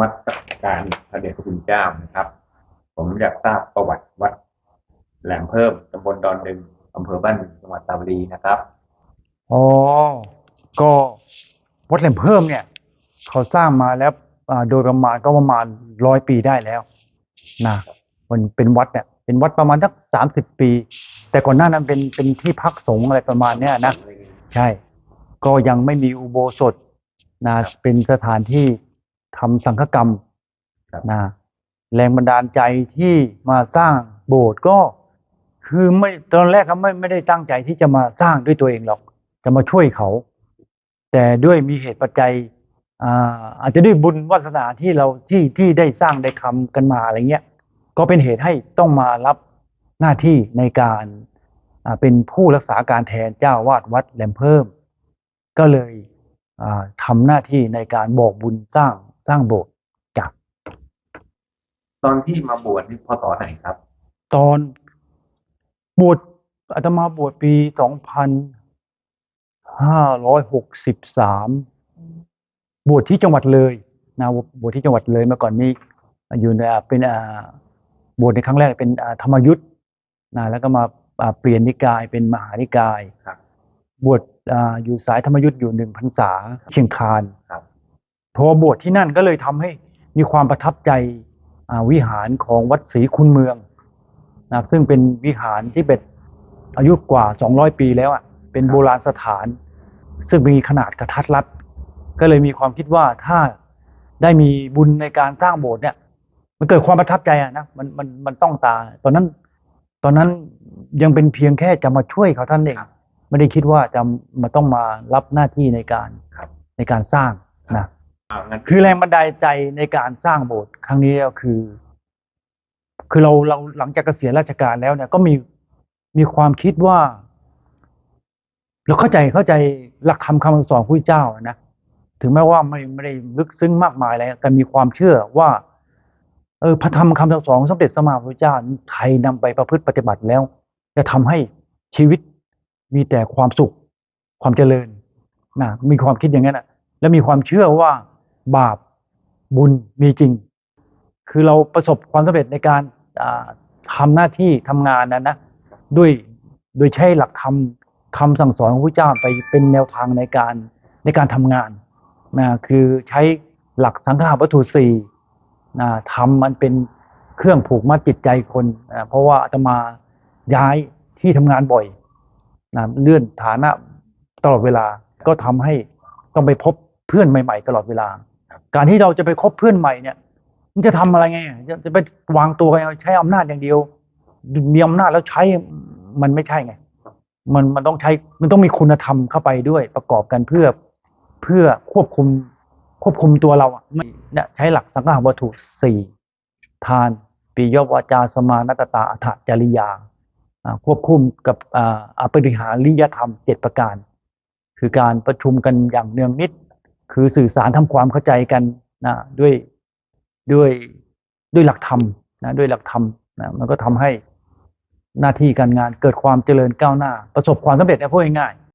มัสการพระเดชพระคุณเจ้านะครับ ผมอยากทราบประวัติวัด แหลมเพิ่มตำบลดอนดึงอำเภอบ้านบึงจังหวัดตราบุรีนะครับอ๋อก็วัดแหลมเพิ่มเนี่ย เขาสร้างมาแล้วโดยประมาณก็ประมาณร้อยปีได้แล้วนะมันเป็นวัดเนี่ยเป็นวัดประมาณสักสามสิบปี แต่ก่อนหน้านั้นเป็นเป็นที่พักสงฆ์อะไรประมาณเนี้ยนะใช่ ก็ยังไม่มีอุโบสถนะเป็นสถานที่ ทำสังฆกรรมครับนะแรงบันดาลใจที่มาสร้างโบสถ์ก็คือไม่ตอนแรกก็ไม่ไม่ได้ตั้งใจที่จะมาสร้างด้วยตัวเองหรอก จะมาช่วยเขา แต่ด้วยมีเหตุปัจจัยอ่าอาจจะด้วยบุญวาสนาที่เราที่ที่ได้สร้างได้ทำกันมาอะไรเงี้ย ก็เป็นเหตุให้ต้องมารับหน้าที่ในการอ่าเป็นผู้รักษาการแทนเจ้าวาดวัดแหลมเพิ่ม ก็เลยอ่าทำหน้าที่ในการบอกบุญสร้าง สร้างโบสถ์จากตอนที่มาบวชนี่พศไหนครับ ตอนบวชอาตมาบวชปีสองพันห้าร้อยหกสิบสามบวชที่จังหวัดเลยนะบวชที่จังหวัดเลยเมื่อก่อนนี้อยู่ในอ่าเป็นอ่าบวชในครั้งแรกเป็นอ่าธรรมยุทธ์นะแล้วก็มาอ่าเปลี่ยนนิกายเป็นมหานิกายครับบวชอ่าอยู่สายธรรมยุทธ์อยู่หนึ่งพรรษาเชียงคานครับ พอบวชที่นั่นก็เลยทำให้มีความประทับใจอ่าวิหารของวัดศรีคุณเมืองนะครับซึ่งเป็นวิหารที่เป็นอายุกว่า 200 ปีแล้วอะเป็นโบราณสถาน ซึ่งมีขนาดกระทัดรัดก็เลยมีความคิดว่าถ้าได้มีบุญในการสร้างโบสถ์เนี่ย มันเกิดความประทับใจอะนะมันมันมันต้องตา ตอนนั้น ตอนนั้นยังเป็นเพียงแค่จะมาช่วยเขาท่านเองไม่ได้คิดว่าจะมาต้องมารับหน้าที่ในการครับในการสร้างนะอ่างั้น คือแรงบันดาลใจในการสร้างโบสถ์ครั้งนี้ก็คือ คือเราเราหลังจากเกษียณราชการแล้วเนี่ยก็มีมีความคิดว่าเราเข้าใจเข้าใจหลักธรรมคำสอนของพระเจ้านะถึงแม้ว่าไม่ไม่ได้ลึกซึ้งมากมายอะไรแต่มีความเชื่อว่าเออพระธรรมคำสอนของสมเด็จสมมาพระเจ้าใครนำไปประพฤติปฏิบัติแล้ว จะทำให้ชีวิตมีแต่ความสุข ความเจริญนะมีความคิดอย่างนั้นนะและมีความเชื่อว่า บาปบุญมีจริง คือเราประสบความสำเร็จในการอ่าทำหน้าที่ทำงานนั้นนะด้วยโดยใช้หลักธรรมคำสั่งสอนของพระเจ้าไปเป็นแนวทางในการในการทำงานนะคือใช้หลักสังฆาวัตถุสี่นะทำมันเป็นเครื่องผูกมัดจิตใจคนนะเพราะว่าอาตมาย้ายที่ทำงานบ่อยนะเลื่อนฐานะตลอดเวลาก็ทำให้ต้องไปพบเพื่อนใหม่ ๆ ตลอดเวลา การที่เราจะไปคบเพื่อนใหม่เนี่ย มันจะทำอะไรไงจะจะไปวางตัวกันใช้อำนาจอย่างเดียว มีอำนาจแล้วใช้มันไม่ใช่ไง มันมันต้องใช้มันต้องมีคุณธรรมเข้าไปด้วยประกอบกันเพื่อเพื่อควบคุมควบคุมตัวเราอะเนี่ยใช้หลักสังฆาวัตถุสี่ทานปียวาจาสมานัตตาอัฏฐจริยาควบคุมกับอ่าอปริหาริยธรรมเจ็ดประการ คือการประชุมกันอย่างเนืองนิด คือสื่อสารทำความเข้าใจกันนะด้วยด้วยด้วยหลักธรรมนะด้วยหลักธรรมนะมันก็ทำให้หน้าที่การงานเกิดความเจริญก้าวหน้า ประสบความสำเร็จนะพูดง่าย